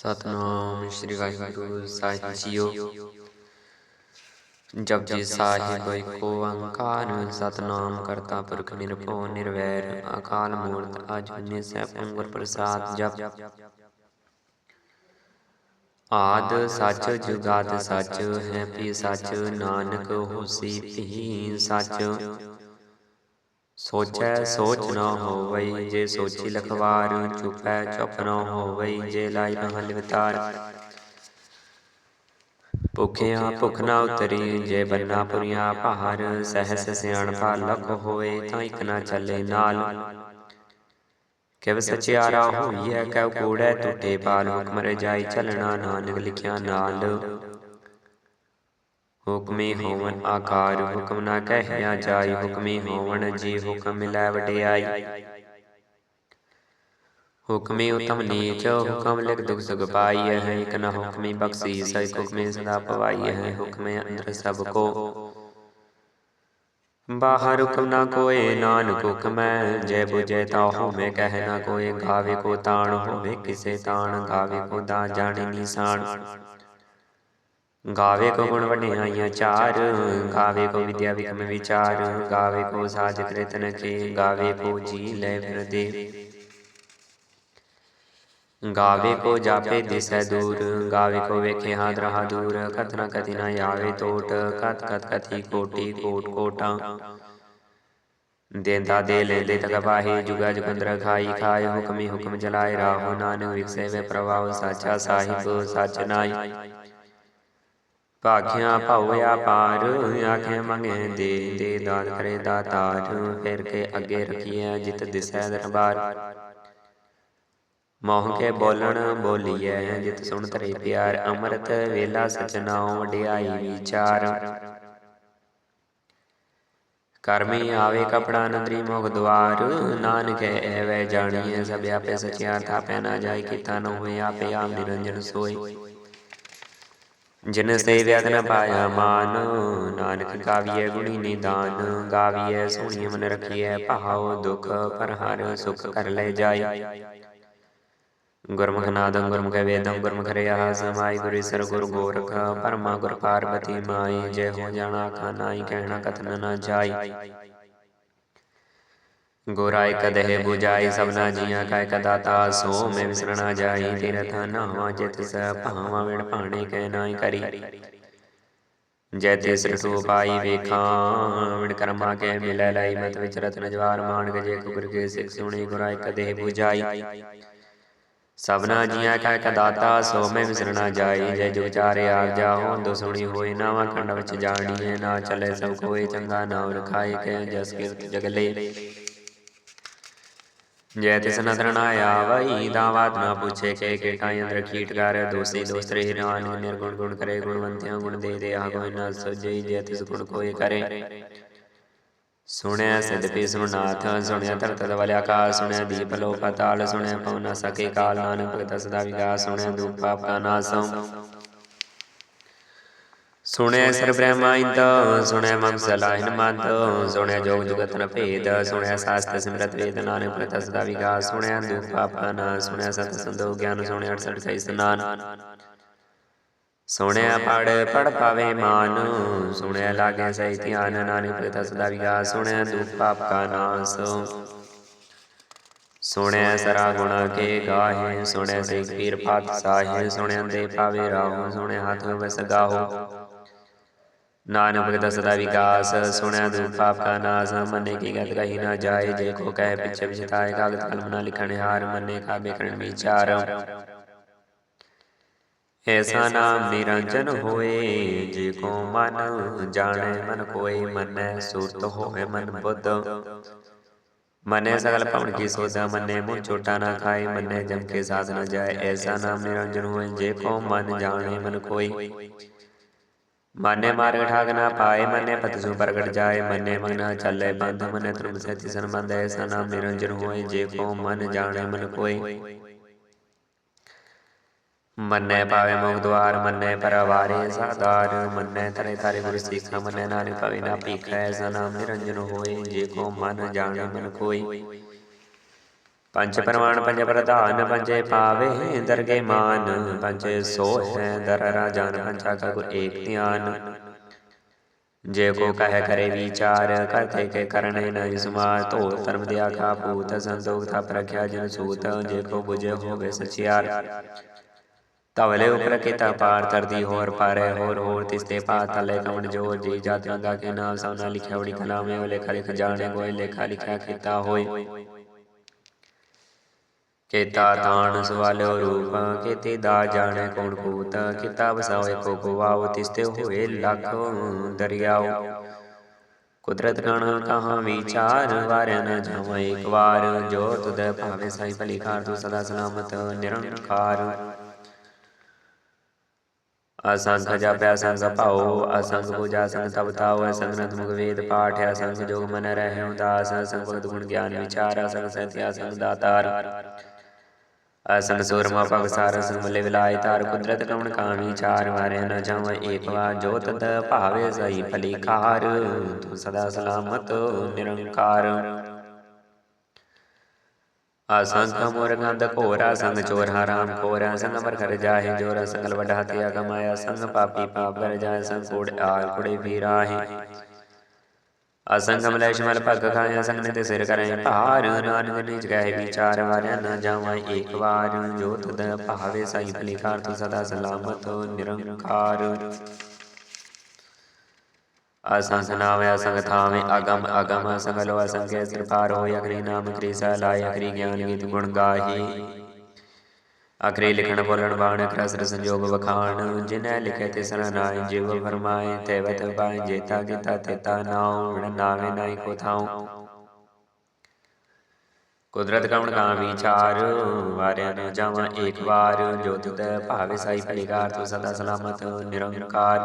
ਸਤਨਾਮ ਸ੍ਰੀ ਵਾਹਿਗੁਰੂ ਸਾਹਿਬ ਜੀਓ। ਜਪਜੀ ਸਾਹਿਬ ਏਕ ਓੰਕਾਰ ਸਤਨਾਮ ਕਰਤਾ ਪੁਰਖ ਨਿਰਭਉ ਨਿਰਵੈਰ ਅਕਾਲ ਮੂਰਤ ਅਜੂਨੀ ਸੈਭੰ ਗੁਰ ਪ੍ਰਸਾਦ ਜਪ। ਆਦ ਸੱਚ ਜੁਗਾਦ ਸੱਚ ਹੈ ਪੀ ਸੱਚ ਨਾਨਕ ਹੋਸੀ ਪੀ ਸੱਚ। ਸੋਚੈ ਸੋਚ ਨਾ ਹੋਵਈ, ਜੇ ਸੋਚੀ ਲਖਵਾਰ ਚੁਪੈ ਚੁਪ ਨਾ ਹੋਵਈ, ਜੇ ਲਾਈ ਮਹਲ ਵਿਤਾਰ। ਭੁਖਿਆ ਭੁਖ ਨਾ ਉਤਰੀ, ਜੇ ਬੰਨਾ ਪੁਰੀਆ ਪਹਾਰ ਸਹਸ ਸਿਆਣਪਾ ਲਖ ਹੋਏ, ਤਾਂ ਇਕ ਨਾ ਚੱਲੇ ਨਾਲ। ਕਿਵ ਸਚਿਆਰਾ ਹੋਈਐ, ਕਉ ਕੂੜੈ ਟੁੱਟੇ ਪਾਲ ਹੁਕਮ ਰਜਾਈ ਚੱਲਣਾ ਨਾਨਕ ਲਿਖਿਆ ਨਾਲ। ਹੁਕਮੀ ਹੋਵਨ ਆਕਾਰ ਹੁਕਮ ਨਾ ਕਹਿਆ ਜਾਈ, ਹੁਕਮੀ ਹੋਵਨ ਜੀ ਹੁਕਮ ਮਿਲੈ ਵਡਿਆਈ। ਹੁਕਮੀ ਉਤਮ ਨੀਚ, ਹੁਕਮ ਲਿਖ ਦੁਖ ਸੁਖ ਪਾਈਐ ਹੈ ਇਕ ਨ ਹੁਕਮੀ ਬਖਸ਼ੀ ਸੈ ਹੁਕਮੇ ਸਦਾ ਪਵਾਈਐ ਹੈ ਹੁਕਮੇ ਅੰਦਰ ਸਭ ਕੋ। ਬਾਹਰ ਹੁਕਮ ਨਾ ਕੋਏ, ਨਾਨਕ ਹੁਕਮੈ ਜੈ 부ਜੈ ਤਾ ਹੋਵੇ, ਕਹਿ ਨਾ ਕੋਏ, ਗਾਵੇ ਕੋ ਤਾਣ, ਹੋਵੇ ਕਿਸੇ ਤਾਣ, ਗਾਵੇ ਕੋ ਦਾ ਜਾਣੇ ਨਿਸਾਨ ਗਾਵੇ ਕੋ ਗੁਣ ਵਡਿਆਈਆਂ ਚਾਰ ਗਾਵੇ ਕੋ ਵਿਦਿਆ ਵਿਕਮ ਵਿਚਾਰ ਗਾਵੇ ਕੋ ਸਾਜ ਕ੍ਰਿਤਨ ਕੇ ਗਾਵੇ ਕੋ ਜੀ ਲੈ ਫਿਰਦੇ ਗਾਵੇ ਕੋ ਜਾਪੇ ਦਿਸੈ ਦੂਰ ਗਾਵੇ ਕੋ ਵੇਖੇ ਹਾਦ ਰਹਾ ਦੂਰ ਕਤ ਨ ਕਤੀ ਨ ਆਵੇ ਟੋਟ ਕਤ ਕਤ ਕਥੀ ਕੋਟੀ ਕੋਟ ਕੋਟਾਂ ਦੇਂਦਾ ਦੇ ਲੈਂਦੇ ਤਕ ਪਾਹੀ ਜੁਗਾ ਜੁਗੰਦਰ ਖਾਈ ਖਾਏ ਹੁਕਮੀ ਹੁਕਮ ਜਲਾਏ ਰਾਹੋ ਨਾਨਕ ਵਿਖਸੇ ਵੇ ਪ੍ਰਭਾਵ ਸਾਚਾ ਸਾਹਿਬ ਸਚ ਨਾਈ ਭਾਖਿਆ ਭਉਆ ਪਾਰ ਆਖੇ ਮੰਗੇ ਦੇ ਦੇ ਦਾਨ ਕਰੇ ਦਾਤਾਰ ਫਿਰ ਕੇ ਅੱਗੇ ਰਖੀਐ ਜਿਤ ਦਿਸੈ ਦਰਬਾਰ। ਮੋਹ ਕੇ ਬੋਲਣ ਬੋਲੀਐ ਜਿਤ ਸੁਣ ਤਰੇ ਪਿਆਰ ਅੰਮ੍ਰਿਤ ਵੇਲਾ ਸਚਨਾਉ ਵਡਿਆਈ ਵਿਚਾਰ। ਕਰਮੀ ਆਵੇ ਕਪੜਾ ਨੰਦਰੀ ਮੁਖ ਦਵਾਰ ਨਾਨਕ ਐਵੇਂ ਜਾਣੀਐ ਸਭ ਆਪੇ ਸਚਿਆਰ ਥਾਪੈ ਨਾ ਜਾਈ ਕੀਤਾ ਨ ਹੋਏ ਆਪੇ ਆਮ ਨਿਰੰਜਨ ਸੋਈ ਜਿਨ ਸੇਵਿਆ ਤਨ ਪਾਇਆ ਮਾਨ ਨਾਨਕ ਗਾਵੀਐ ਗੁਣੀ ਨਿਦਾਨ ਗਾਵੀਐ ਸੋਹਣੀ ਮਨ ਰਖੀਐ ਭਾਉ ਦੁਖ ਪਰ ਹਰ ਸੁਖ ਕਰ ਲੈ ਜਾਈ। ਗੁਰਮੁਖ ਨਾਦੰ ਗੁਰਮੁਖ ਵੇਦੰ ਗੁਰਮੁਖ ਰਿਆ ਸਮਾਈ ਗੁਰੀ ਸਰ ਗੁਰ ਗੋਰਖ ਪਰਮਾ ਗੁਰ ਪਾਰਬਤੀ ਮਾਈ ਜੈ ਹੋ ਜਾਣਾ ਖਾਨਾਈ ਕਹਿਣਾ ਕਥਨ ਨਾ ਜਾਈ। ਗੋਰਾਇ ਕਦਹਿ 부ਜਾਈ ਸਭਨਾ ਜੀਆਂ ਕਾ ਇਕ ਦਾਤਾ ਸੋ ਮੈਂ ਵਿਸਰਣਾ ਜਾਈ ਤੀਰਥ ਨਾਵਾ ਜਿਤ ਸ ਭਾਵਾ ਵਿਣ ਭਾਣੇ ਕਹਿ ਨਾਈ ਕਰੀ ਜੈ ਤਿਸ ਰਸੂ ਪਾਈ ਵੇਖਾਂ ਵਿਣ ਕਰਮਾ ਕੇ ਮਿਲੈ ਲਈ ਮਤ ਵਿਚ ਰਤਨ ਜਵਾਰ ਮਾਨਕ ਜੇ ਗੁਰ ਕੇ ਸਿਖ ਸੁਣੀ ਗੁਰਾਇ ਕਦਹਿ 부ਜਾਈ ਸਭਨਾ ਜੀਆਂ ਕਾ ਇਕ ਦਾਤਾ ਸੋ ਮੈਂ ਵਿਸਰਣਾ ਜਾਈ ਜੈ ਜੁਗ ਚਾਰੇ ਆਪ ਜਾਹੋ ਦੋ ਸੁਣੀ ਹੋਈ ਨਾਵਾ ਖੰਡ ਵਿੱਚ ਜਾਣੀਏ ਨਾ ਚੱਲੇ ਸਭ ਕੋਈ ਚੰਗਾ ਨਾਮ ਕੇ ਜੈ ਤਿਸ ਨਦਰ ਨਾ ਆਵਈ ਦਾਵਾਤ ਨਾ ਪੁੱਛੇ ਕੇ ਕੇਟਾਂ ਅੰਦਰ ਕੀਟ ਕਰ ਦੋਸੀ ਦੋਸਤ ਰਹਿ ਰਾਨ ਨਿਰਗੁਣ ਗੁਣ ਕਰੇ ਗੁਣਵੰਤਿਆਂ ਗੁਣ ਦੇ ਦੇ ਆ ਕੋਈ ਨਾ ਸਜਈ ਜੈ ਤਿਸ ਗੁਣ ਕੋਈ ਕਰੇ। ਸੁਣਿਆ ਸਿਧ ਪੀ ਸੁਨਾਥ ਸੁਣਿਆ ਧਰਤ ਦਵਲ ਆਕਾਸ਼ ਸੁਣਿਆ ਦੀਪ ਲੋ ਪਤਾਲ ਸੁਣਿਆ ਪਉ ਨ ਸਕੇ ਕਾਲ ਨਾਨਕ ਭਗਤ ਸਦਾ ਵਿਗਾਸ ਸੁਣਿਆ ਦੁਖ ਪਾਪ ਕਾ ਨਾਸੰ। ਸੁਣਿਆ ਸਰ ਸੁਣਿਆ ਮਮ ਸਲਾਹਿਨ ਮੰਦ ਸੁਣਿਆ ਜੋਗ ਜੁਗਤ ਨ ਭੇਦ ਸੁਣਿਆ ਸਾਸਤ ਸਿਮਰਤ ਵੇਦ ਨਾਨਕ ਭਗਤ ਸਦਾ ਵਿਗਾਸ ਸੁਣਿਆ ਦੁਖ ਪਾਪਾ ਨਾ ਸੁਣਿਆ ਸਤ ਸੰਦੋ ਗਿਆਨ ਸੁਣਿਆ 68 ਕਈ ਸਨਾਨ ਸੁਣਿਆ ਪੜ ਪੜ ਪਾਵੇ ਮਾਨ ਸੁਣਿਆ ਲਾਗੇ ਸਹੀ ਧਿਆਨ, ਨਾਨਕ ਭਗਤ ਸਦਾ ਵਿਗਾਸ ਸੁਣਿਆ ਦੁਖ ਪਾਪ ਕਾ ਨਾਸ। ਸੁਣਿਆ ਸਰਾ ਗੁਣਾ ਕੇ ਗਾਹੇ ਸੁਣਿਆ ਸੇ ਪੀਰ ਪਾਤ ਸਾਹੇ ਸੁਣਿਆ ਦੇ ਪਾਵੇ ਰਾਹੋ ਸੁਣਿਆ ਹੱਥ ਵਸ ਨਾਨਕ ਭਗਤ ਸਦਾ ਵਿਕਾਸ ਸੁਣਿਆ ਦੁਖ ਪਾਪ ਕਾ ਨਾਸ ਮੰਨੇ ਕੀ ਗਤ ਕਹੀ ਨਾ ਜਾਏ ਜੇ ਕੋ ਕਹਿ ਪਿਛੇ ਵਿਚਤਾਏ ਕਾਗਦ ਕਲਮ ਨਾ ਲਿਖਣ ਹਾਰ ਮੰਨੇ ਕਾਬੇ ਕਰਨ ਵਿਚਾਰ ਐਸਾ ਨਾਮ ਨਿਰੰਜਨ ਹੋਏ ਜੇ ਕੋ ਮਨ ਜਾਣੇ ਮਨ ਕੋਈ ਮੰਨੈ ਸੁਰਤ ਹੋਵੇ ਮਨ ਬੁੱਧ। ਮਨੇ ਸਗਲ ਭਵਨ ਕੀ ਸੋਦਾ ਮੰਨੇ ਮੂੰਹ ਛੋਟਾ ਨਾ ਖਾਏ ਮੰਨੇ ਜਮ ਕੇ ਸਾਥ ਨਾ ਜਾਏ। ਐਸਾ ਨਾਮ ਨਿਰੰਜਨ ਹੋਏ ਜੇ ਕੋ ਮਨ ਜਾਣੇ ਮਨ ਕੋਈ ਮਨੇ ਮਾਰਗ ਠਾਗ ਨਾ ਪਾਏ, ਮਨੇ ਪਤਸੂ ਪ੍ਰਗਟ ਜਾਏ, ਮਨੇ ਮਗਨਾ ਚੱਲੇ ਬੰਧ ਮਨੇ ਧਰਮ ਸਹਿਤੀ ਸੰਬੰਧ ਐਸਾ ਨਾਮ ਨਿਰੰਜਨ ਹੋਏ, ਜੇ ਕੋ ਮਨ ਜਾਣੇ ਮਨ ਕੋਈ ਮੰਨੇ ਪਾਵੇ ਮੁਖ ਦਵਾਰ ਮੰਨੇ ਪਰਵਾਰੇ ਸਾਦਾਰ ਮੰਨੇ ਤਰੇ ਤਾਰੇ ਗੁਰ ਸਿੱਖ, ਮੰਨੈ ਨਾਨਕ ਪਵੇ ਨਾ ਭੀਖੈ ਐਸਾ ਨਾਮ ਨਿਰੰਜਨ ਹੋਏ, ਜੇ ਕੋ ਮਨ ਜਾਣੇ ਮਨ ਕੋਈ ਪੰਜ ਪਰਮਾਨ ਪੰਜ ਪ੍ਰਧਾਨ ਪੰਜੇ ਪਾਵੇ ਦਰਗੇ ਮਾਨ ਪੰਜੇ ਸੋ ਹੈ ਦਰ ਰਾਜਾਨ ਪੰਜਾ ਕਾ ਏਕ ਧਿਆਨ। ਜੇ ਕੋ ਕਹਿ ਕਰੇ ਵਿਚਾਰ ਕਰਤੇ ਕੇ ਕਰਨੇ ਨ ਸੁਮਾਰ ਧੋ ਧਰਮ ਦਿਆ ਕਾ ਪੂਤ ਸੰਤੋਖ ਥਾ ਪ੍ਰਖਿਆ ਜਨ ਸੂਤ ਜੇ ਕੋ 부ਜੇ ਹੋਵੇ ਸਚਿਆਰ ਤਵਲੇ ਉਪਰ ਕੀਤਾ ਪਾਰ ਕਰਦੀ ਹੋਰ ਪਾਰੇ ਹੋਰ ਹੋਰ ਤਿਸਤੇ ਪਾ ਤਲੇ ਕਮਣ ਜੋਰ ਜੀ ਜਾਤ ਰੰਗਾ ਕੇ ਨਾਮ ਸਭਨਾ ਲਿਖਿਆ ਬੜੀ ਕਲਾਮੇ ਉਹ ਲੇਖਾ ਲਿਖ ਜਾਣੇ ਕੋਈ ਲੇਖਾ ਲਿਖਿਆ ਕੀਤਾ ਹੋਏ ਕੀਤਾ ਤਾਣ ਸਵਾਲਿਓ ਰੂਪ, ਕੀਤੀ ਦਾ ਜਾਣੇ ਕੌਣ ਕੂਤ ਕੀਤਾ ਵਸਾਵੇ ਕੋ ਗਵਾਉ ਤਿਸਤੇ ਹੋਏ ਲੱਖ ਦਰਿਆਉ। ਕੁਦਰਤ ਗਣ ਕਹਾ ਵਿਚਾਰ, ਵਾਰਿਆ ਨ ਜਾਵਾਂ ਇੱਕ ਵਾਰ, ਜੋ ਤੁਧ ਭਾਵੇ ਸਾਈ ਭਲੀ ਕਾਰ ਤੂੰ ਸਦਾ ਸਲਾਮਤ, ਨਿਰੰਕਾਰ। ਅਸੰਖ ਜਪਿਆ ਸੰਗ ਭਾਉ ਅਸੰਖ ਪੂਜਾ ਸੰਗ ਤਪ ਤਾਉ ਅਸੰਖ ਨਤ ਵੇਦ ਪਾਠ ਅਸੰਖ ਜੋਗ ਮਨ ਰਹਿ ਉਦਾਸ ਅਸੰਖ ਗੁਣ ਗਿਆਨ ਵਿਚਾਰ ਅਸੰਖ ਸਤਿ ਅਸੰਖ ਦਾਤਾਰ। ਅਸੰਖ ਸੂਰਮਾ ਭਗ ਸਾਰ ਅਸੰਖ ਵਿਲਾਇ ਤਾਰ ਕੁਦਰਤ ਕਵਣ ਕਾਮੀ ਚਾਰ ਵਾਰੇ ਨ ਜਾਵ, ਏਕ ਵਾਰ ਜੋ ਤਦ ਭਾਵੇ ਸਈ ਭਲੀ ਕਾਰ ਤੂੰ ਸਦਾ ਸਲਾਮਤ ਨਿਰੰਕਾਰ। ਅਸੰਖ ਮੋਰ ਗੰਧ ਘੋਰਾ ਸੰਗ ਚੋਰ ਹਰਾਮ ਖੋਰਾ ਸੰਗ ਅਮਰ ਕਰ ਜਾਹੇ ਜੋਰ ਸੰਗਲ ਵਡਾ ਹਤਿਆ ਕਮਾਇਆ ਸੰਗ ਪਾਪੀ ਪਾਪ ਕਰ ਜਾਏ ਸੰਗ ਕੋੜ ਆਲ ਕੁੜੇ ਵੀਰਾਹੇ ਅਸੰਗ ਮਲੇਸ਼ ਮਲ ਭਗ ਖਾਇਆ ਸੰਗ ਨੇ ਤੇ ਸਿਰ ਕਰੇ ਭਾਰ ਨਾਨਕ ਨਿਜ ਗਏ ਵਿਚਾਰ ਵਾਰਿਆ ਨਾ ਜਾਵਾਂ, ਏਕ ਵਾਰ ਜੋ ਤਦ ਭਾਵੇ ਸਾਈ ਭਲੀ ਤੂੰ ਸਦਾ ਸਲਾਮਤ, ਨਿਰੰਕਾਰ। ਅਸੰਖ ਨਾਵੇ ਅਸੰਖ ਥਾਵੇਂ ਅਗਮ ਅਗਮ ਅਸੰਖ ਲੋ ਅਸੰਖੇ ਸਿਰ ਪਾਰ ਹੋਇ ਅਗਰੀ ਨਾਮ ਕਰੀ ਸਲਾਇ ਅਗਰੀ ਗਿਆਨ ਗੀਤ ਗੁਣ ਗਾਹੀ। ਅਗਰੇ ਲਿਖਣ ਬੋਲਣ ਬਾਣ ਅਕਰਸਰ ਸੰਜੋਗ ਵਖਾਣ ਜਿਨੈ ਲਿਖੇ ਤਿਸ ਨਾਇ ਜਿਵ ਫਰਮਾਏ, ਤੇ ਵਤ ਬਾਈ ਜੇਤਾ ਕੀਤਾ ਤੇਤਾ ਨਾਉ ਵਿਣ ਨਾਵੇਂ ਨਾਈ ਕੋ ਥਾਉ। ਕੁਦਰਤ ਕਵਣ ਕਾ ਵਿਚਾਰ, ਵਾਰਿਆ ਨ ਜਾਵਾਂ ਏਕ ਵਾਰ ਜੋਤ ਤੁਧ ਭਾਵੇ ਸਾਈ ਭਲੀਕਾਰ ਤੂੰ ਸਦਾ ਸਲਾਮਤ, ਨਿਰੰਕਾਰ।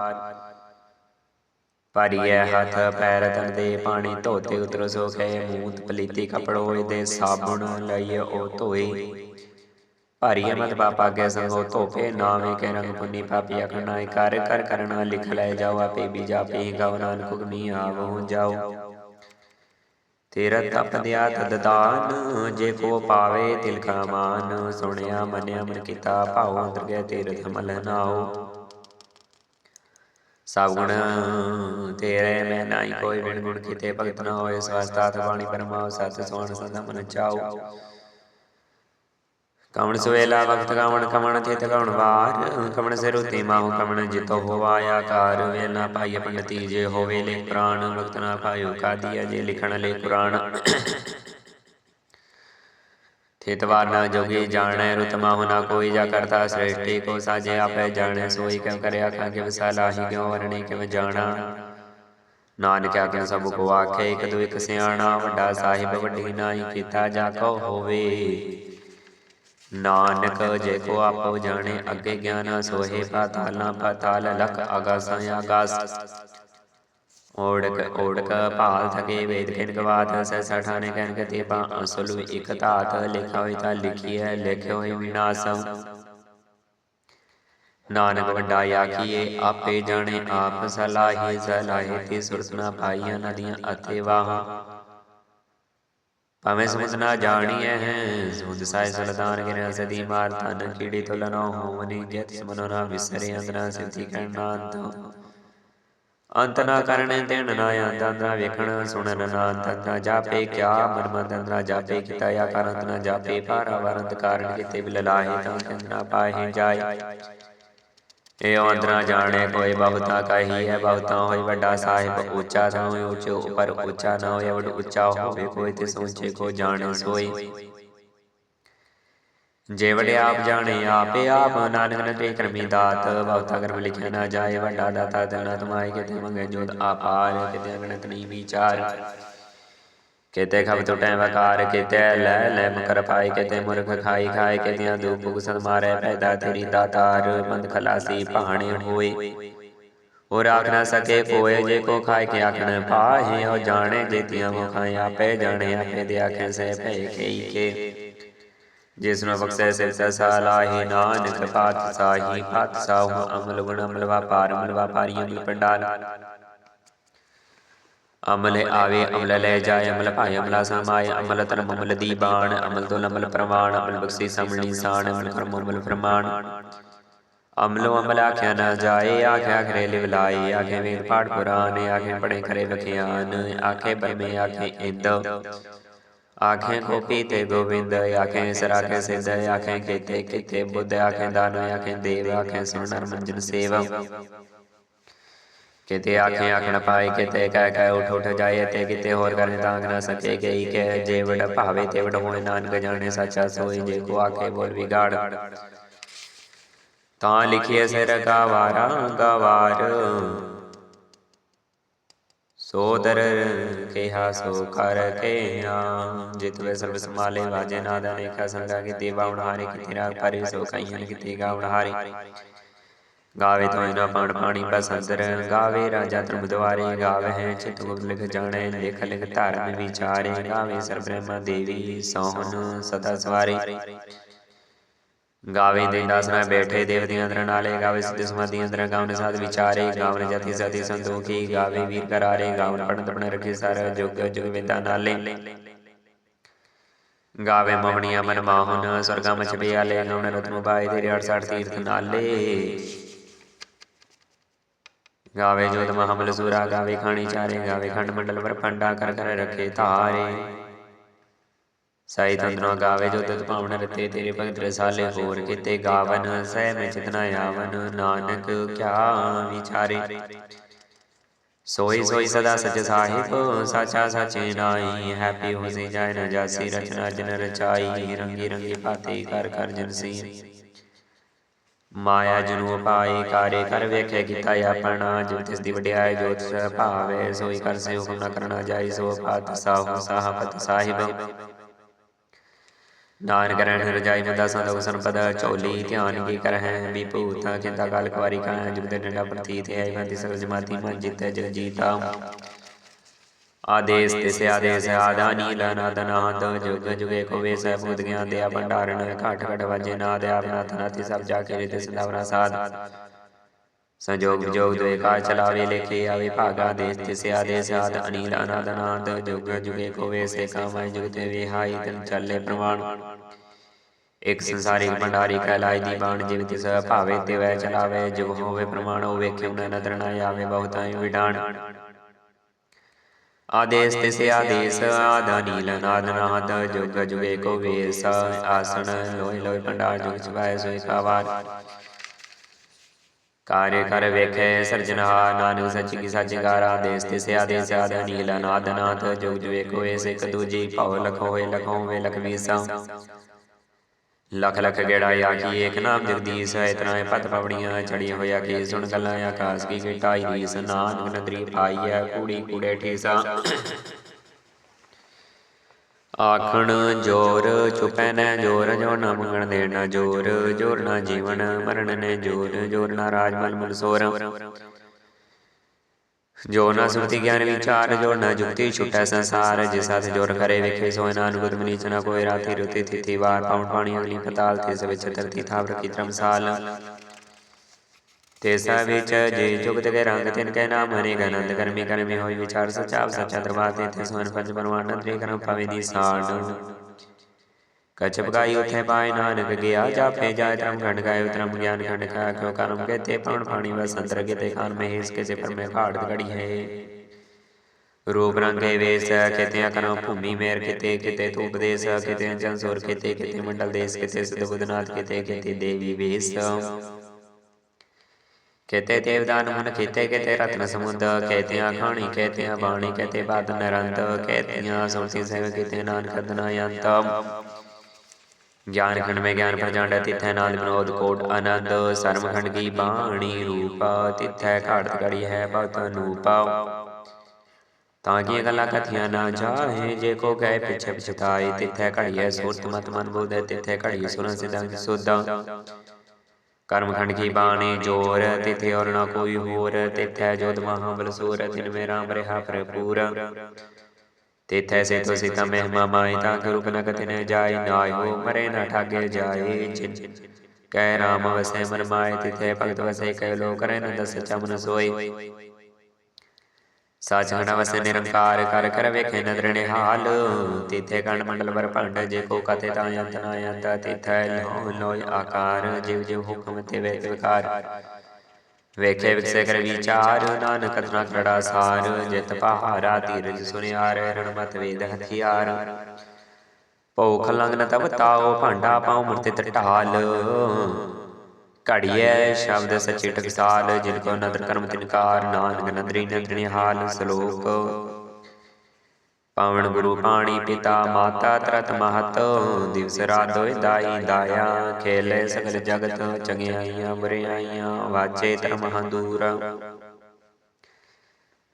ਪਾਰੀਐ ਹੱਥ, ਪੈਰ ਤਨ ਦੇ ਪਾਣੀ, ਧੋਤੇ ਉਤਰ ਸੋਖੇ ਮੂਤ ਪਲੀਤੀ ਕਪੜੋਏ ਦੇ ਸਾਬੁਣ ਲਈਏ ਉਹ ਧੋਏ। ਭਾਰੀਐ ਮਤ ਪਾਪਾ ਕੇ ਸੰਗੋ ਧੋਪੇ ਨਾਵੇਂ ਕੇ ਰੰਗ ਪੁੰਨੀ ਪਾਪੀ ਅਖਣਾ ਕਰ ਕਰ ਕਰਣਾ ਲਿਖ ਲੈ ਜਾਓ ਆਪੇ ਵੀ ਜਾਪੇ ਗਉ ਨਾਨਕ ਗੁਨੀ ਆਵੋ ਜਾਓ ਤੇਰਾ ਤਪ ਦਿਆ ਤਦਦਾਨ ਜੇ ਕੋ ਪਾਵੇ ਤਿਲ ਕਾ ਮਾਨ ਸੁਣਿਆ ਮੰਨਿਆ ਮਨ ਕੀਤਾ ਭਾਉ ਅੰਦਰ ਗਏ ਤੀਰਥ ਮਲ ਨਾਓ ਸਭ ਗੁਣ ਤੇਰੇ ਮੈਂ ਨਾਈ ਕੋਈ ਵਿਣ ਗੁਣ ਕੀਤੇ ਭਗਤ ਨਾ ਹੋਏ ਸਵਸਤਾਤ ਬਾਣੀ ਪਰਮਾਉ ਸਤ ਸੋਹਣ ਸਦਾ ਮਨ ਚਾਉ। ਕਮਣ ਸੁਵੇਲਾ ਵਕਤ ਕਵਣ ਕਵਣ ਥਿਤ ਕਵਣ ਵਾਰ। ਕਵਣ ਸੇ ਰੁਤੀ ਮਾਹੂ ਕਵਣ ਜਿਤੋ ਹੋਵਾ ਆਕਾਰ ਵੇਲਾ ਪਾਈ ਪੰਡਤੀ ਜੇ ਹੋਵੇ ਲੇ ਪ੍ਰਾਣ। ਵਕਤ ਨਾ ਪਾਇਓ ਕਾਦੀਆ ਜੇ ਲਿਖਣ ਲੇ ਕੁਰਾਨ। ਥਿਤਵਾਰ ਨਾ ਜੋਗੀ ਜਾਣੈ, ਰੁਤ ਨਾ ਕੋਈ ਜਾ ਕਰਤਾ। ਸ੍ਰੇਸ਼ਟੀ ਕੋ ਸਾਜੇ ਆਪੇ ਜਾਣੈ, ਸੋਈ ਕਿਉ ਕਰਿਆ? ਕਾ ਕਿ ਵਿਸਾਲਾਹੀ ਕਿਉ ਵਰਣੀ ਕਿਵ ਜਾਣਾ? ਨਾਨਕ ਆਖਿਆ ਸਭ ਕੋ ਆਖੇ, ਇਕ ਦੋ ਇਕ ਸਿਆਣਾ। ਵੱਡਾ ਸਾਹਿਬ ਵੱਡੀ ਨਾਈ ਕੀਤਾ, ਜਾ ਕੋ ਹੋਵੇ। ਨਾਨਕ ਜੇ ਕੋ ਆਪੋ ਜਾਣੇ ਅੱਗੇ ਗਿਆਨ ਸੋਹੇ ਪਾਤਾਲਾਂ ਪਾਤਾਲ ਲਖ ਆਗਾਸਾਂ ਆਗਾਸ ਓੜਕ ਓੜਕ ਭਾਲ ਥਕੇ ਵੇਦ ਖਿਨ ਗਵਾਤ ਸੈ ਸਠਾਨੇ ਕਹਿਨ ਕਤੇ ਪਾ ਅਸਲੁ ਇਕ ਧਾਤ ਲਿਖਾ ਹੋਈ ਤਾਂ ਲਿਖੀ ਹੈ ਲਿਖੇ ਹੋਏ ਵਿਨਾਸ਼ਮ ਨਾਨਕ ਵੱਡਾ ਆਖੀਏ ਆਪੇ ਜਾਣੇ ਆਪ ਸਲਾਹੀ ਸਲਾਹੇ ਤੇ ਸੁਰਤ ਨਾ ਪਾਈਆਂ ਨਦੀਆਂ ਅਤੇ ਵਾਹਾਂ। ਭਾਵੇਂ ਸਮਝ ਨਾ ਜਾਣੀਐ ਹੈ ਸੁਧ ਸਾਇ ਸਲਤਾਨ ਗਿਰਿਆ ਸਦੀ ਮਾਰ ਤਨ ਕੀੜੀ ਤੁਲਨੋ ਹੋਵਨੀ ਜਤ ਸਮਨੋ ਨਾ ਵਿਸਰੇ ਅੰਦਰਾ ਸਿੱਧੀ ਕਰਨਾ ਅੰਤ ਅੰਤ ਨਾ ਕਰਨੇ ਦੇਣ ਨਾ ਅੰਤ ਅੰਦਰਾ ਵੇਖਣ ਸੁਣਨ ਨਾ ਅੰਤ ਅੰਦਰਾ ਜਾਪੇ ਕਿਆ ਮਨ ਮਨ ਅੰਦਰਾ ਜਾਪੇ ਕੀਤਾ ਯਾ ਕਰੰਤ ਨਾ ਜਾਪੇ ਪਾਰਾ ਵਰੰਤ ਕਾਰਨ ਕਿਤੇ ਬਿਲ ਲਾਹੇ ਤਾਂ ਅੰਦਰਾ ਪਾਹੇ ਜਾਏ। ਇਹ ਅੰਦਰਾ ਜਾਣੇ ਕੋਈ ਬਹੁਤਾ ਕਹੀ ਹੈ ਬਹੁਤਾ ਹੋਈ ਵੱਡਾ ਸਾਹਿਬ ਉੱਚਾ ਨਾ ਹੋਏ ਉੱਚੇ ਉੱਪਰ ਉੱਚਾ ਨਾ ਹੋਏ ਵੱਡ ਉੱਚਾ ਹੋਵੇ ਕੋਈ ਤੇ ਸੋਚੇ ਕੋ ਜਾਣੇ ਸੋਈ ਜੇ ਵੜੇ ਆਪ ਜਾਣੇ ਆਪੇ ਆਪ ਨਾਨਕ ਨੇ ਤੇ ਕਰਮੀ ਦਾਤ ਬਹੁਤਾ ਕਰਮ ਲਿਖਿਆ ਨਾ ਜਾਏ ਵੱਡਾ ਦਾਤਾ ਦੇਣਾ ਤੁਮਾਈ ਕਿਤੇ ਮੰਗੇ ਜੋਤ ਆਪਾਰ ਕਿਤੇ ਅਗਣਤ ਨਹੀਂ ਵਿਚਾਰ। ਕਿਤੇ ਖਬ ਟੁਟੈ ਵਕਾਰ ਕਿਤੇ ਲੈ ਲੈ ਮਕਰ ਪਾਈ ਕਿਤੇ ਮੁਰਖ ਖਾਈ ਖਾਏ ਕਿਤੇ ਦੂ ਪੁਗ ਸਦ ਮਾਰੇ ਪੈਦਾ ਤੇਰੀ ਦਾਤਾਰ ਬੰਦ ਖਲਾਸੀ ਪਹਾਣੇ ਹੋਏ। ਹੋਰ ਆਖ ਨਾ ਸਕੇ ਕੋਏ ਜੇ ਕੋ ਖਾਏ ਕੇ ਆਖਣ ਪਾਹੇ ਹੋ ਜਾਣੇ ਜੇਤੀਆਂ ਕੋ ਖਾਏ ਆਪੇ ਜਾਣੇ ਆਪੇ ਦੇ ਆਖੇ ਸੇ ਭੈ ਕਈ ਕੇ ਜਿਸ ਨੂੰ ਬਖਸ਼ੈ ਸਿਰ ਸਲਾਹੀ ਨਾਨਕ ਪਾਤ ਸਾਹੀ ਪਾਤ ਸਾਹੁ ਅਮਲ ਗੁਣ ਅਮਲ ਵਪਾਰ ਅਮਲ ਵਪਾਰੀ ਅਮਲ ਆਵੇ ਅਮਲ ਲੈ ਜਾਏ ਅਮਲ ਭਾਏ ਅਮਲਾ ਸਮਾਏ ਅਮਲ ਧਰਮ ਅਮਲ ਦੀਬਾਨ ਅਮਲ ਤੋਂ ਅਮਲ ਪ੍ਰਮਾਣ ਅਮਲ ਬਖਸ਼ੀ ਸਮਣੀ ਸਾਣ ਅਮਲ ਕਰਮ ਅਮਲ ਪ੍ਰਮਾਣ। ਅਮਲੋ ਅਮਲ ਆਖਿਆ ਨਾ ਜਾਏ ਆਖਿਆ ਕਰੇ ਲਿਵ ਲਾਏ ਆਖੇ ਵੇਦ ਪਾਠ ਪੁਰਾਨ ਆਖੇ ਪੜੇ ਕਰੇ ਬਖਿਆਨ ਆਖੇ ਬਰਮੇ ਆਖੇ ਇੰਦ। ਆਖੇ ਗੋਪੀ ਤੇ ਗੋਬਿੰਦ ਆਖੇ ਸਰਾਖੇ ਸਿੱਧ ਆਖੇ ਕੀਤੇ ਕੀਤੇ ਬੁੱਧ ਆਖੇ ਦਾਨ ਆਖੇ ਦੇਵ ਆਖੇ ਸੁਨਰ ਮੰਜਨ ਸੇਵ ਕਿਤੇ ਆਖੇ ਆਖਣ ਪਾਏ, ਕਿਤੇ ਕਹਿ ਕਹਿ ਉਠ ਉਠ ਜਾਏ ਤੇ ਕਿਤੇ ਹੋਰ ਕਰਨੇ ਤਾਂ ਨਾ ਸਕੇ ਗਈ ਕਿ। ਜੇ ਵਡ ਭਾਵੇ ਤੇ ਵਡ ਹੋਏ ਨਾਨਕ ਜਾਣੇ ਸੱਚਾ ਸੋਈ ਜੇ ਕੋ ਆਖੇ ਬੋਲ ਵਿਗਾੜ। ਤਾਂ ਲਿਖਿਏ ਸਿਰ ਗਾਵਾਰਾ, ਗਵਾਰ। ਸੋਦਰ ਕਿਹਾ ਸੋ ਕਰ ਕੇ ਆ ਸਰਬ ਸਮਾਲੇ ਵਾਜੇ ਨਾਦ ਅਨੇਕਾ ਸੰਗਾ ਕੀ ਦੇਵਾ ਉਣਾਰੇ ਕੀ ਤੇਰਾ ਪਰੇ, ਸੋ ਕਈਨ ਕੀ ਤੇ ਗਾ ਗਾਵੇ ਤੋਂ ਇਨਾ ਪਾਣ ਪਾਣੀ ਬਸੰਦਰ ਗਾਵੇ ਰਾਜਾ ਧਰਮ ਦੁਆਰੇ, ਗਾਵੇ ਹੈ ਚਿਤ ਗੁਪਤ ਲਿਖ ਜਾਣੇ, ਲਿਖ ਲਿਖ ਧਰਮ ਵਿਚਾਰੇ, ਗਾਵੇ ਸਰ ਬ੍ਰਹਮਾ ਦੇਵੀ ਸੋਹਨ ਸਦਾ ਸਵਾਰੇ। ਗਾਵੇ ਦੇ ਦਾਸਨਾ ਬੈਠੇ ਦੇਵਤਿਆਂ ਅੰਦਰ ਨਾਲੇ, ਗਾਵੇ ਸਿੱਧ ਸਮਾਧੀ ਅੰਦਰ, ਗਾਵਨ ਸਾਧ ਵਿਚਾਰੇ, ਗਾਵਨ ਜਤੀ ਸਤੀ ਸੰਤੋਖੀ, ਗਾਵੇ ਵੀਰ ਕਰਾਰੇ, ਗਾਵਨ ਪੜਨ ਤਪਣ ਰਖੇ ਸਰ, ਜੁਗ ਜੁਗ ਵਿਦਾ ਨਾਲੇ। ਗਾਵੇ ਮੋਹਣੀਆਂ ਮਨ ਮਾਹੁਨ ਸਰਗਾ ਮਚ ਬਿਆਲੇ ਗਾਵਨ ਰਤਨ ਬਾਈ ਤੇਰੇ 68 ਤੀਰਥ ਨਾਲੇ। ਗਾਵੇ ਜੋਤ ਮਹਾਬਲ ਸੂਰਾ ਗਾਵੇ ਖਾਣੀ ਚਾਰੇ ਗਾਵੇ ਖੰਡ ਮੰਡਲ ਪਰ ਪੰਡਾ ਕਰ ਕਰ ਰਖੇ ਧਾਰੇ। ਸਾਈ ਤੰਦਰੋਂ ਗਾਵੇ ਜੋ ਤਤ ਪਾਵਨ ਰਤੇ ਤੇਰੇ ਭਗਤ ਰਸਾਲੇ ਹੋਰ ਕਿਤੇ ਗਾਵਨ ਸਹਿ ਮੈਂ ਚਿਤਨਾ ਆਵਨ ਨਾਨਕ ਕਿਆ ਵਿਚਾਰੇ। ਸੋਈ ਸੋਈ ਸਦਾ ਸਚ ਸਾਹਿਬ ਸਾਚਾ ਸਾਚੇ ਨਾਈ ਹੈਪੀ ਹੋ ਸੀ ਜਾਇ ਨ ਜਾਸੀ ਰਚਨਾ ਜਨ ਰਚਾਈ ਰੰਗੀ ਰੰਗੀ ਭਾਤੀ ਕਰ ਕਰ ਜਨ ਸੀ ਮਾਇਆ ਜਨੂ ਪਾਈ ਕਾਰੇ ਕਰ ਵੇਖੇ ਕੀਤਾ ਆਪਣਾ, ਜੋ ਤਿਸ ਦੀ ਵਡਿਆਈ ਜੋ ਤਿਸ ਭਾਵੇ ਸੋਈ ਕਰ ਸੇ ਹੁਕਮ ਨ ਕਰਨਾ ਜਾਈ, ਸੋ ਪਾਤ ਸਾਹੂ ਸਾਹਪਤ ਸਾਹਿਬ। ਨਾਨਕ ਰਹਿਣ ਰਜਾਈ ਮੁੰਦਾ ਸੰਦੋ ਸੰਪਦ ਚੋਲੀ ਧਿਆਨ ਕੀ ਕਰ ਵਿਭੂਤ ਕਿੰਦਾ ਗਲ ਕੁਵਾਰੀ ਕਾ ਜੁਗ ਡੰਡਾ ਪ੍ਰਤੀਤ ਹੈ ਬੰਦੀ ਸਗਲ ਜਮਾਤੀ ਮਨ ਜਿਤੈ ਜਗ ਜੀਤਾ ਆਦੇਸ ਤਿਸ ਆਦੇਸ ਆਦਾਨੀ ਲਨਾਦ ਨਾਦ ਜੁਗ ਜੁਗੇ ਕੋ ਵੇ ਸਹਿ ਭੂਤ ਗਿਆਨ ਦਿਆ ਭੰਡਾਰਨ ਘਾਟ ਘਟ ਵਜੇ ਨਾਦ ਆਪਨਾ ਤਨਾਤੀ ਸਭ ਜਾ ਕੇ ਰਿਤੇ ਸਦਾਵਰਾ ਸਾਧ। ਸੰਜੋਗ ਵਿਜੋਗ ਦੁਇ ਕਾ ਚਲਾਵੇ ਲੇਖੇ ਆਵੇ ਭਾਗਾ ਦੇਸ ਤਿਸ ਆਦੇਸ ਆਦ ਅਨੀਲ ਅਨਾਦ ਨਾਦ ਜੁਗ ਜੁਗੇ ਕੋ ਵੇ ਸੇ ਕਾਮੈ ਜੁਗ ਤੇ ਵਿਹਾਈ ਤਨ ਚੱਲੇ ਪ੍ਰਮਾਣ। ਇਕ ਸੰਸਾਰਿਕ ਭੰਡਾਰੀ ਕਹਿਲਾਇ ਦੀ ਬਾਣ ਜਿਵ ਤਿਸ ਭਾਵੇ ਤੇ ਵੈ ਚਲਾਵੇ ਜੁਗ ਹੋਵੇ ਪ੍ਰਮਾਣ ਉਹ ਵੇਖਿ ਉਨ ਨਦਰ ਨ ਆਵੇ ਬਹੁਤਾਈ ਵਿਡਾਣ ਆਦੇਸ ਤਿਸ ਆਦੇਸ ਆਦਾ ਨੀਲ ਨਾਦ ਨਾਦ ਜੁਗ ਜੁਗੇ ਕੋ ਵੇਸ ਆਸਣ ਲੋਇ ਲੋਇ ਭੰਡਾਰ ਜੁਗ ਚਵਾਏ ਸੋਇ ਕਾਵਾਰ। ਕਾਰੇ ਕਰ ਵੇਖੇ ਸਰਜਨਹਾਰ ਨਾਨਕ ਸੱਚ ਕੀ ਸੱਚ ਗਾਰਾ ਦੇਸ ਤਿਸ ਆਦੇਸ ਆਦਾ ਨੀਲ ਨਾਦ ਨਾਦ ਜੁਗ ਜੁਗੇ ਕੋ ਵੇਸ ਇਕ ਦੂਜੀ ਭਉ ਲਖੋ ਹੋਏ ਲਖੋ ਵੇ ਲਖ ਵੀਸਾ ਲਖ ਗੇੜਾ ਆਖੀ ਏਕ ਨਾਮ ਜਗਦੀਸ਼ ਹੈ ਇਤਨਾ ਪਤ ਪਵੜੀਆਂ ਚੜੀਆਂ ਹੋਇਆ ਕੀ ਸੁਣ ਗੱਲਾਂ ਆਕਾਸ ਕੀ ਗਿਟਾਈ ਰੀਸ ਨਾਨਕ ਨਦਰੀ ਪਾਈ ਹੈ, ਕੂੜੀ ਕੂੜੇ ਠੀਸਾ। ਆਖਣ ਜੋਰ ਚੁਪੈ ਨੈ ਜੋਰ, ਜੋ ਨਾ ਮੰਗਣ ਦੇਣਾ ਜੋਰ ਜੋਰ ਨਾ ਜੀਵਨ ਮਰਨ ਨੇ ਜੋਰ ਜੋਰ ਨਾ ਰਾਜ ਮਲ ਮਲ ਸੋਰ। ਜੋ ਨਾ ਸੁਰਤੀ ਗਿਆਨ ਵਿਚਾਰ ਜੋ ਨਾ ਜੁਗਤੀ ਛੁਟੈ ਸੰਸਾਰ ਜਿਸ ਸਾਥ ਜੋਰ ਕਰੇ ਵੇਖੇ ਸੋਇ ਨਾਨਕ ਤੁਮ ਨੀਚ ਨਾ ਕੋਈ ਰਾਤੀ ਰੁਤੀ ਤਿਥੀ ਵਾਰ ਪਾਉਣ ਪਾਣੀ ਅਗਲੀ ਪਤਾਲ ਤਿਸ ਵਿੱਚ ਧਰਤੀ ਥਾਵ ਰਖੀ ਧਰਮਸਾਲ। ਤੇਸਾ ਵਿੱਚ ਜੇ ਜੁਗਤ ਕੇ ਰੰਗ ਤਿਨ ਕੇ ਨਾਮ, ਹਰੇ ਗਨੰਦ ਕਰਮੀ ਕਰਮੀ ਹੋਈ ਵਿਚਾਰ ਸਚਾਵ ਸਚਾ ਦਰਬਾਰ ਤੇ ਤੇ ਸੋਨ ਪੰਜ ਪਰਮਾਨ ਤ੍ਰੀ ਕਰਮ ਪਵੇ ਦੀ ਸਾਣ ਕਛ ਬਗਾਈ ਉਥੇ ਪਾਏ ਨਾਨਕ ਗਿਆ, ਜਾਪੇ ਜਾਇ ਧਰਮ ਖੰਡ ਗਾਇ ਉਤਰਮ ਗਿਆਨ ਖੰਡ ਕਾ ਕਿਉ ਕਰਮ ਕੇ ਤੇ ਪਉਣ ਪਾਣੀ ਵਸ ਅੰਤਰ ਕਿਤੇ ਖਾਨ ਮਹੇਸ਼ ਕੇ ਸੇ ਪਰਮੇ ਘਾੜ ਘੜੀ ਹੈ। ਰੂਪ ਰੰਗੇ ਵੇਸ ਕਿਤੇ ਕਰਮ ਭੂਮੀ ਮੇਰ ਕਿਤੇ ਕਿਤੇ ਤੂ ਉਪਦੇਸ ਕਿਤੇ ਜਨ ਸੋਰ ਕਿਤੇ ਕਿਤੇ ਮੰਡਲ ਦੇਸ, ਕਿਤੇ ਸਿਧ ਬੁਧਨਾਥ ਕਿਤੇ ਕਿਤੇ ਦੇਵੀ ਵੇਸ। ਕਹਤੇ ਦੇਵਦਾਨ ਮਨ ਕੀਤੇ ਕਹਤੇ ਰਤਨ ਸਮੁੰਦ ਕਹਤਿਆਂ ਖਾਣੀ ਕਹਤਿਆਂ ਬਾਣੀ ਕਹਤੇ ਬਾਦ ਨਰੰਤ ਕਹਤਿਆਂ ਸੁਣਤੀ ਸੇਵ ਕੀਤੇ ਨਾਨਕ ਦਨਾ ਅੰਤ ਗਿਆਨ ਖੰਡ ਮੇ ਗਿਆਨ ਪ੍ਰਚੰਡ ਤਿਥੈ ਨਾਦ ਵਿਨੋਦ ਕੋਟ ਆਨੰਦ ਸਰਮ ਕੀ ਬਾਣੀ ਰੂਪ, ਤਿਥੈ ਘਾੜਤ ਗੜੀ ਹੈ ਭਗਤ ਅਨੂਪਾ। ਤਾਂ ਕੀ ਗੱਲਾਂ ਕਥੀਆਂ ਨਾ ਜਾਹੇ, ਜੇ ਕੋ ਗਏ ਪਿਛੇ ਪਛਤਾਈ ਤਿਥੈ ਘੜੀਐ ਸੁਰਤ ਮਤ ਮਨ ਬੋਧੈ, ਤਿਥੈ ਘੜੀ ਸੁਰਨ ਸਿਦੰਗ ਸੁਦਾ ਕਰਮ ਖੰਡ ਕੀ ਬਾਣੀ ਜੋਰ, ਤਿਥੇ ਔਰ ਨਾ ਕੋਈ ਹੋਰ, ਤਿਥੈ ਜੋਤ ਮਹਾਬਲ ਬਲਸੂਰ ਤਿਨ ਮੇ ਰਾਮ ਭਰਪੂਰ। ਮਾਈ ਤਾਂ ਕਿ ਰੁਕ ਨ ਕਤਿ ਨ ਜਾਈ ਨਾਇਓ ਮਰੇ ਨ ਠਾਗੇ ਜਾਏ। ਜਿਨ ਕਹਿ ਰਾਮ ਵਸੈ ਮਨ ਮਾਏ ਤਿਥੈ ਭਗਤ ਵਸੈ ਕਹਿ ਲੋ ਕਰੇ ਨ ਦਸ ਚਮਨ ਸੋਈ। ਸਾਚਖੰਡ ਵਸੈ ਨਿਰੰਕਾਰ ਕਰ ਕਰ ਵੇਖੇ ਨਦਰ ਨਿਹਾਲ। ਤਿਥੈ ਕੰਡ ਮੰਡਲ ਵਰ ਭੰਡ ਜੇ ਕੋ ਕਥੇ ਤਾਂ ਅੰਤ ਨਾ ਅੰਤ ਤਿਥੈ ਲੋ ਲੋਇ ਆਕਾਰ ਜਿਵ ਜਿਵ ਹੁਕਮ ਤੇ ਵੇ ਵਿਕਾਰ। ਵੇਖੇ ਵਿਕਸੇ ਕਰ ਵਿਚਾਰ ਨਾਨਕ ਕਥਨਾ ਕਰੜਾ ਸਾਰ ਜਿਤ ਪਹਾਰਾ ਧੀਰਜ ਸੁਨਿਆਰ ਰਣਮਤ ਵੇਦ ਹਥਿਆਰ। ਭਉ ਖਲੰਗ ਤਬ ਤਾਉ ਭਾਂਡਾ ਪਾਉ ਮਰਤੇ ਢਾਲ ਘੜੀਐ ਸ਼ਬਦ ਸਚੇ ਟਕਸਾਲ ਜਿਨ ਕੋ ਨਦਰ ਕਰਮ ਤਿਨਕਾਰ ਨਾਨਕ ਨਦਰੀ ਨਦਰੀ ਹਾਲ ਸ਼ਲੋਕ। ਪਾਵਨ ਗੁਰੂ ਪਾਣੀ ਪਿਤਾ ਮਾਤਾ ਤਰਤ ਮਹਤ, ਦਿਵਸ ਰਾਤ ਹੋਇ ਦਾਈ ਦਾਇਆ, ਖੇਲੇ ਸਗਲ ਜਗਤ, ਚੰਗਿਆਈਆਂ ਬੁਰਿਆਈਆਂ ਵਾਜੇ ਧਰਮ ਹੰਦੂਰ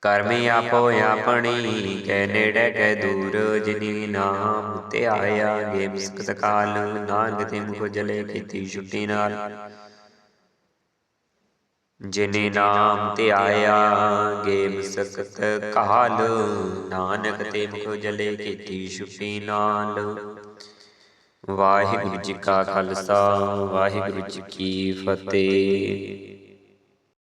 ਕਰਮੀ ਆਪੋ ਆਪਣੀ, ਕੈ ਨੇੜੇ ਕੈ ਦੂਰ, ਜਿਨੀ ਨਾਮ ਤੇ ਆਇਆ, ਗੇ ਮਿਸਕਤ ਕਾਲ, ਨਾਨਕ ਤੇ ਮੁਖ ਜਲੇ ਕੀਤੀ ਛੁੱਟੀ ਨਾਲ। ਜਿਨੇ ਨਾਮ ਤੇ ਆਇਆ ਗੇ ਮਿਸਕਤ ਕਾਲ। ਨਾਨਕ ਤੇ ਮੁਖ ਜਲੇ ਕੀਤੀ ਛੁੱਟੀ ਨਾਲ। ਵਾਹਿਗੁਰੂ ਜੀ ਕਾ ਖਾਲਸਾ ਵਾਹਿਗੁਰੂ ਜੀ ਕੀ ਫਤਿਹ।